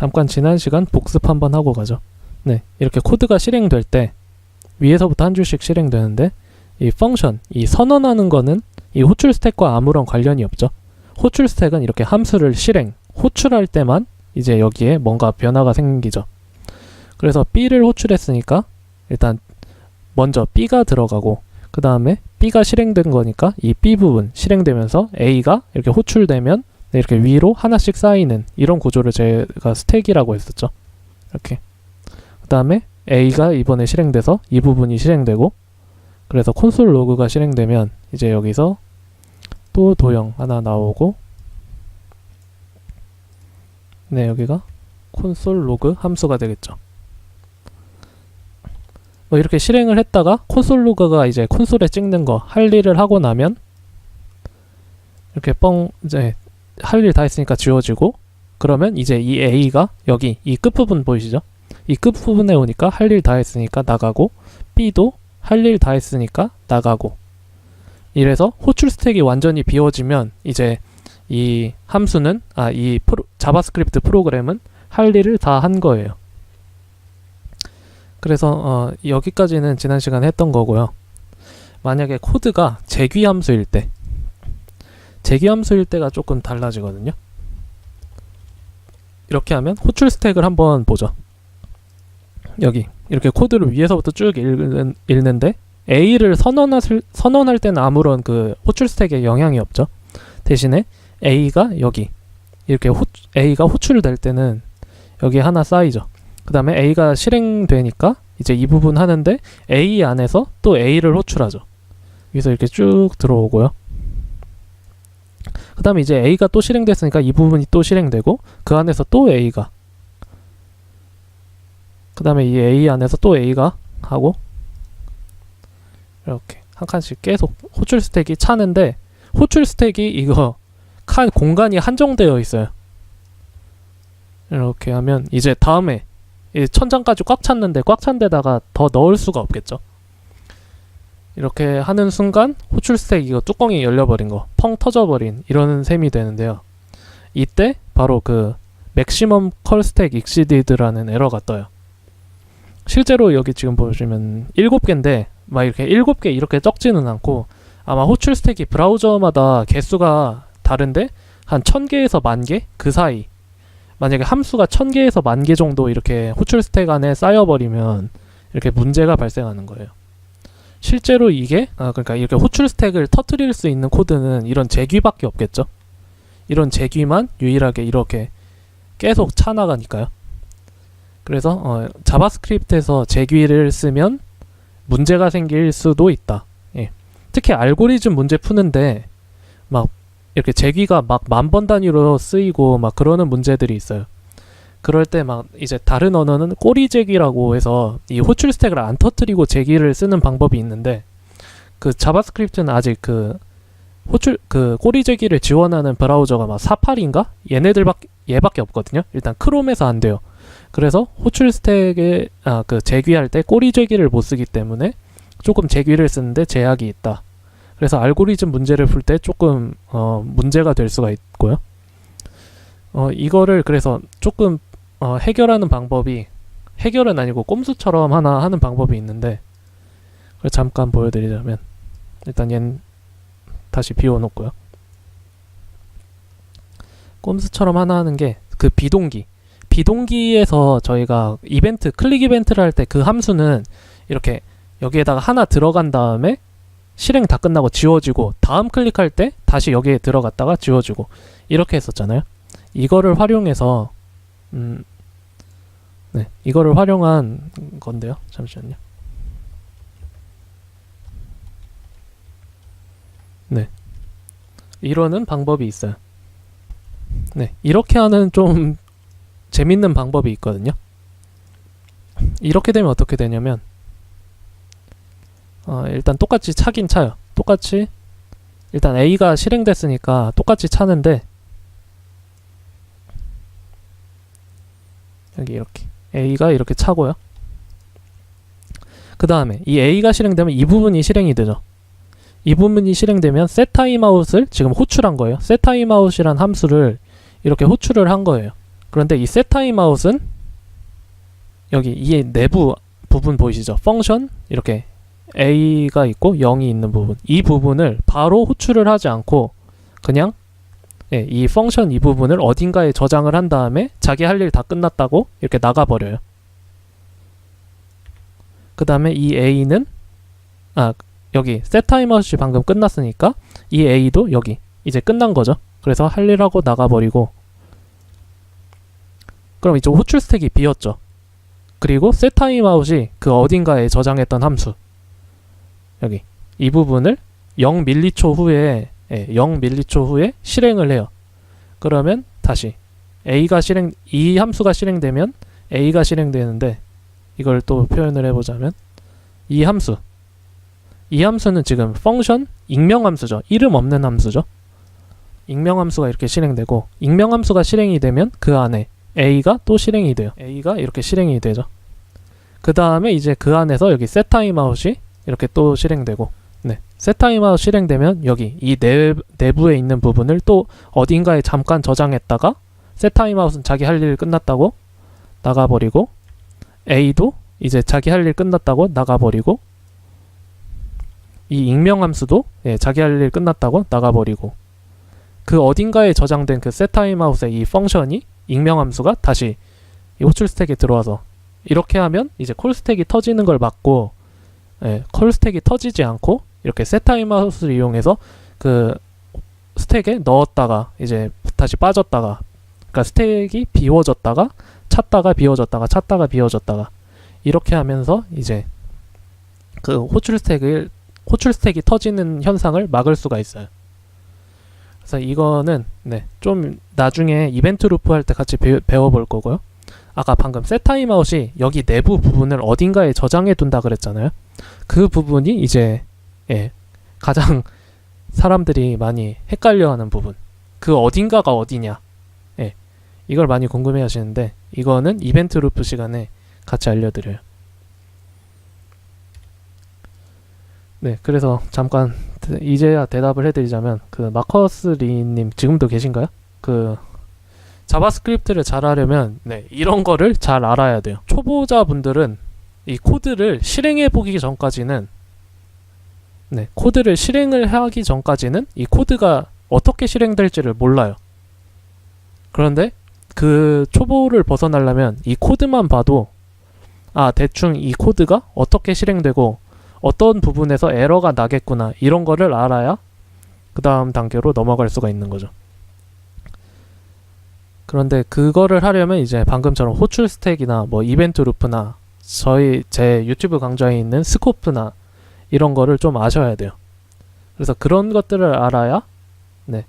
잠깐 지난 시간 복습 한번 하고 가죠. 네, 이렇게 코드가 실행될 때 위에서부터 한 줄씩 실행되는데 이 펑션, 이 선언하는 거는 이 호출 스택과 아무런 관련이 없죠. 호출 스택은 이렇게 함수를 실행, 호출할 때만 이제 여기에 뭔가 변화가 생기죠. 그래서 b를 호출했으니까 일단 먼저 b가 들어가고 그 다음에 b가 실행된 거니까 이 b 부분 실행되면서 a가 이렇게 호출되면 네, 이렇게 위로 하나씩 쌓이는 이런 구조를 제가 스택이라고 했었죠. 이렇게. 그 다음에 A가 이번에 실행돼서 이 부분이 실행되고 그래서 콘솔 로그가 실행되면 이제 여기서 또 도형 하나 나오고 네 여기가 콘솔 로그 함수가 되겠죠. 뭐 이렇게 실행을 했다가 콘솔 로그가 이제 콘솔에 찍는 거 할 일을 하고 나면 이렇게 뻥 이제 할 일 다 했으니까 지워지고 그러면 이제 이 A가 여기 이 끝부분 보이시죠? 이 끝부분에 오니까 할 일 다 했으니까 나가고 B도 할 일 다 했으니까 나가고 이래서 호출 스택이 완전히 비워지면 이제 이 함수는 아 이 자바스크립트 프로그램은 할 일을 다 한 거예요. 그래서 어, 여기까지는 지난 시간에 했던 거고요. 만약에 코드가 재귀 함수일 때 재귀 함수일 때가 조금 달라지거든요. 이렇게 하면 호출 스택을 한번 보죠. 여기 이렇게 코드를 위에서부터 쭉 읽는, 읽는데 A를 선언할, 선언할 때는 아무런 그 호출 스택에 영향이 없죠. 대신에 A가 여기 이렇게 호, A가 호출될 때는 여기 하나 쌓이죠. 그 다음에 A가 실행되니까 이제 이 부분 하는데 A 안에서 또 A를 호출하죠. 여기서 이렇게 쭉 들어오고요. 그 다음에 이제 A가 또 실행됐으니까 이 부분이 또 실행되고 그 안에서 또 A가 그 다음에 이 A 안에서 또 A가 하고 이렇게 한 칸씩 계속 호출 스택이 차는데 호출 스택이 이거 칸 공간이 한정되어 있어요. 이렇게 하면 이제 다음에 이 천장까지 꽉 찼는데 꽉 찬 데다가 더 넣을 수가 없겠죠. 이렇게 하는 순간 호출 스택 이거 뚜껑이 열려버린 거, 펑 터져버린 이런 셈이 되는데요. 이때 바로 그 맥시멈 컬 스택 익시디드라는 에러가 떠요. 실제로 여기 지금 보시면 7개인데 막 이렇게 7개 이렇게 적지는 않고 아마 호출 스택이 브라우저마다 개수가 다른데 한 1000개에서 만 개 그 사이 만약에 함수가 1000개에서 만 개 정도 이렇게 호출 스택 안에 쌓여버리면 이렇게 문제가 발생하는 거예요. 실제로 이게 아 그러니까 이렇게 호출 스택을 터트릴 수 있는 코드는 이런 재귀밖에 없겠죠. 이런 재귀만 유일하게 이렇게 계속 차 나가니까요. 그래서 어, 자바스크립트에서 재귀를 쓰면 문제가 생길 수도 있다. 예. 특히 알고리즘 문제 푸는데 막 이렇게 재귀가 막 만 번 단위로 쓰이고 막 그러는 문제들이 있어요. 그럴 때 막 이제 다른 언어는 꼬리 재귀라고 해서 이 호출 스택을 안 터트리고 재귀를 쓰는 방법이 있는데 그 자바스크립트는 아직 그 호출 그 꼬리 재귀를 지원하는 브라우저가 막 사파리인가 얘네들밖에 얘밖에 없거든요. 일단 크롬에서 안 돼요. 그래서 호출 스택에 아 그 재귀할 때 꼬리 재귀를 못 쓰기 때문에 조금 재귀를 쓰는데 제약이 있다. 그래서 알고리즘 문제를 풀 때 조금 어 문제가 될 수가 있고요. 어 이거를 그래서 조금 어 해결하는 방법이 해결은 아니고 꼼수처럼 하나 하는 방법이 있는데 그걸 잠깐 보여드리자면 일단 얘는 다시 비워놓고요. 꼼수처럼 하나 하는 게 그 비동기 비동기에서 저희가 이벤트 클릭 이벤트를 할 때 그 함수는 이렇게 여기에다가 하나 들어간 다음에 실행 다 끝나고 지워지고 다음 클릭할 때 다시 여기에 들어갔다가 지워지고 이렇게 했었잖아요. 이거를 활용해서 음, 네, 이거를 활용한 건데요. 잠시만요. 네, 이러는 방법이 있어요. 네, 이렇게 하는 좀 재밌는 방법이 있거든요. 이렇게 되면 어떻게 되냐면 어, 일단 똑같이 차긴 차요. 똑같이 일단 A가 실행됐으니까 똑같이 차는데 여기 이렇게 A가 이렇게 차고요. 그 다음에 이 A가 실행되면 이 부분이 실행이 되죠. 이 부분이 실행되면 set timeout을 지금 호출한 거예요. set timeout이란 함수를 이렇게 호출을 한 거예요. 그런데 이 setTimeout은 여기 이 내부 부분 보이시죠? 펑션 이렇게 a가 있고 0이 있는 부분 이 부분을 바로 호출을 하지 않고 그냥 예, 이 펑션 이 부분을 어딘가에 저장을 한 다음에 자기 할 일 다 끝났다고 이렇게 나가버려요. 그 다음에 이 a는 아 여기 setTimeout이 방금 끝났으니까 이 a도 여기 이제 끝난 거죠. 그래서 할 일 하고 나가버리고 그럼 이쪽 호출 스택이 비었죠. 그리고 setTimeout이 그 어딘가에 저장했던 함수 여기 이 부분을 0밀리초 후에 예, 0밀리초 후에 실행을 해요. 그러면 다시 a가 실행 이 함수가 실행되면 a가 실행되는데 이걸 또 표현을 해보자면 이 함수 이 함수는 지금 펑션 익명 함수죠. 이름 없는 함수죠. 익명 함수가 이렇게 실행되고 익명 함수가 실행이 되면 그 안에 a가 또 실행이 돼요. a가 이렇게 실행이 되죠. 그 다음에 이제 그 안에서 여기 setTimeout이 이렇게 또 실행되고 네. setTimeout 실행되면 여기 이 내, 내부에 있는 부분을 또 어딘가에 잠깐 저장했다가 setTimeout은 자기 할 일 끝났다고 나가버리고 a도 이제 자기 할 일 끝났다고 나가버리고 이 익명 함수도 예, 자기 할 일 끝났다고 나가버리고 그 어딘가에 저장된 그 setTimeout의 이 펑션이 익명 함수가 다시 이 호출 스택에 들어와서 이렇게 하면 이제 콜 스택이 터지는 걸 막고 예, 콜 스택이 터지지 않고 이렇게 setTimeout을 이용해서 그 스택에 넣었다가 이제 다시 빠졌다가 그러니까 스택이 비워졌다가 찾다가 비워졌다가 찾다가 비워졌다가 이렇게 하면서 이제 그 호출 스택을 호출 스택이 터지는 현상을 막을 수가 있어요. 그래서 이거는 네, 좀 나중에 이벤트 루프 할 때 같이 배, 배워볼 거고요. 아까 방금 setTimeout이 여기 내부 부분을 어딘가에 저장해 둔다 그랬잖아요. 그 부분이 이제 예, 가장 사람들이 많이 헷갈려하는 부분. 그 어딘가가 어디냐. 예, 이걸 많이 궁금해 하시는데 이거는 이벤트 루프 시간에 같이 알려드려요. 네, 그래서 잠깐 대- 이제야 대답을 해드리자면 그 마커스 리님 지금도 계신가요? 그 자바스크립트를 잘 하려면 네, 이런 거를 잘 알아야 돼요. 초보자분들은 이 코드를 실행해 보기 전까지는 네, 코드를 실행을 하기 전까지는 이 코드가 어떻게 실행될지를 몰라요. 그런데 그 초보를 벗어나려면 이 코드만 봐도 아, 대충 이 코드가 어떻게 실행되고 어떤 부분에서 에러가 나겠구나 이런 거를 알아야 그 다음 단계로 넘어갈 수가 있는 거죠. 그런데 그거를 하려면 이제 방금처럼 호출 스택이나 뭐 이벤트 루프나 저희 제 유튜브 강좌에 있는 스코프나 이런 거를 좀 아셔야 돼요. 그래서 그런 것들을 알아야 네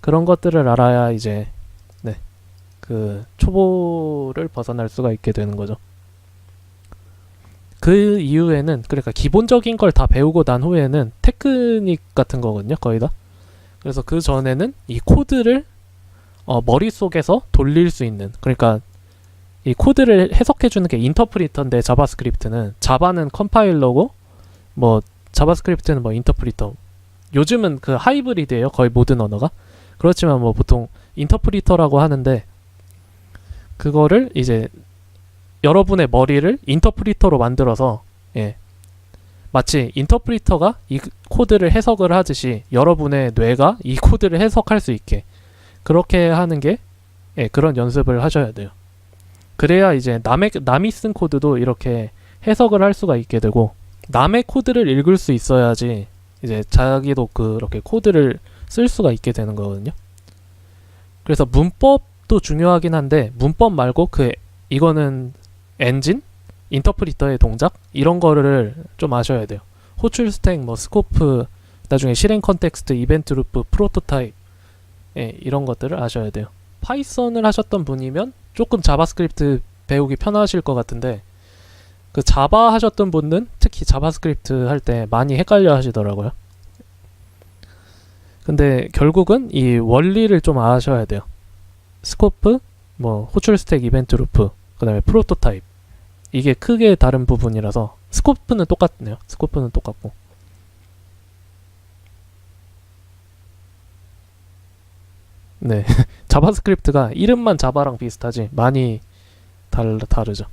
그런 것들을 알아야 이제 네 그 초보를 벗어날 수가 있게 되는 거죠. 그 이후에는 그러니까 기본적인 걸 다 배우고 난 후에는 테크닉 같은 거거든요 거의 다 그래서 그 전에는 이 코드를 어, 머릿속에서 돌릴 수 있는 그러니까 이 코드를 해석해 주는 게 인터프리터인데 자바스크립트는 자바는 컴파일러고 뭐 자바스크립트는 뭐 인터프리터. 요즘은 그 하이브리드예요 거의 모든 언어가? 그렇지만 뭐 보통 인터프리터라고 하는데 그거를 이제 여러분의 머리를 인터프리터로 만들어서 예. 마치 인터프리터가 이 코드를 해석을 하듯이 여러분의 뇌가 이 코드를 해석할 수 있게 그렇게 하는 게 예, 그런 연습을 하셔야 돼요. 그래야 이제 남의 남이 쓴 코드도 이렇게 해석을 할 수가 있게 되고 남의 코드를 읽을 수 있어야지 이제 자기도 그렇게 코드를 쓸 수가 있게 되는 거거든요. 그래서 문법도 중요하긴 한데 문법 말고 그 이거는 엔진, 인터프리터의 동작 이런 거를 좀 아셔야 돼요. 호출 스택, 뭐 스코프, 나중에 실행 컨텍스트, 이벤트 루프, 프로토타입 예, 이런 것들을 아셔야 돼요. 파이썬을 하셨던 분이면 조금 자바스크립트 배우기 편하실 것 같은데 그 자바 하셨던 분은 특히 자바스크립트 할 때 많이 헷갈려 하시더라고요. 근데 결국은 이 원리를 좀 아셔야 돼요. 스코프, 뭐 호출 스택, 이벤트 루프, 그다음에 프로토타입 이게 크게 다른 부분이라서 스코프는 똑같네요. 스코프는 똑같고 네. 자바스크립트가 이름만 자바랑 비슷하지 많이 달, 다르죠.